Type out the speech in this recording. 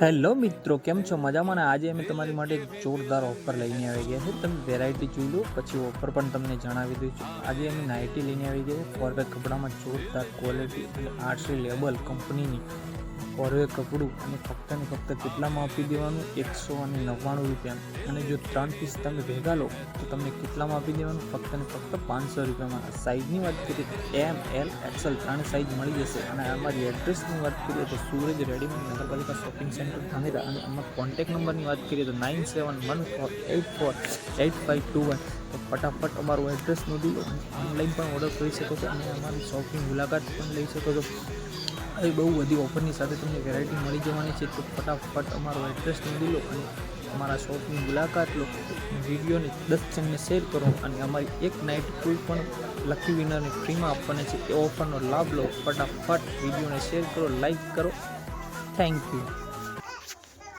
Hello મિત્રો, કેમ છો? મજામાં આજે અમે તમારી માટે એક જોરદાર ઓફર લઈને આવી ગયા છે. તમે વેરાયટી જોઈ લો, પછી ઓફર પણ તમને જણાવી દઉં છું આજે અમે નાઇટી લઈને આવી ગયા છે. ફોરવે કપડામાં જોરદાર ક્વોલિટી અને આર્ટસી લેબલ કંપનીની ફોરવે કપડું અને ફક્ત ને ફક્ત કેટલામાં આપી દેવાનું? એકસો અને નવ્વાણું રૂપિયા અને જો ત્રણ પીસ તમે ભેગા લો, તો તમને કેટલામાં આપી દેવાનું? ફક્ત ને ફક્ત પાંચસો રૂપિયામાં. સાઇઝની વાત કરીએ એમ એલ એક્સેલ ત્રણ સાઇઝ મળી જશે. અને અમારી એડ્રેસની વાત કરીએ તો સુરજ રેડીમેડ નગરપાલિકા શોપિંગ સેન્ટર ધાનેરા. અને અમારા કોન્ટેક નંબરની વાત કરીએ તો nine seven one four eight four eight five two one તો ફટાફટ અમારું એડ્રેસ નોંધી લો. ઓનલાઈન પણ ઓર્ડર કરી શકો છો. અને અમારી શોપની મુલાકાત પણ લઈ શકો છો. એ બહુ બધી ઓફરની સાથે તમને વેરાયટી મળી જવાની છે તો ફટાફટ અમારો એડ્રેસ નોંધી લો અને અમારા શોપની મુલાકાત લો. વિડીયોને દસ જણને શેર કરો અને અમારી એક નાઇટ કોઈ પણ લકી વિનરને ફ્રીમાં આપવાની છે. એ ઓફરનો લાભ લો. ફટાફટ વિડીયોને શેર કરો લાઈક કરો. Thank you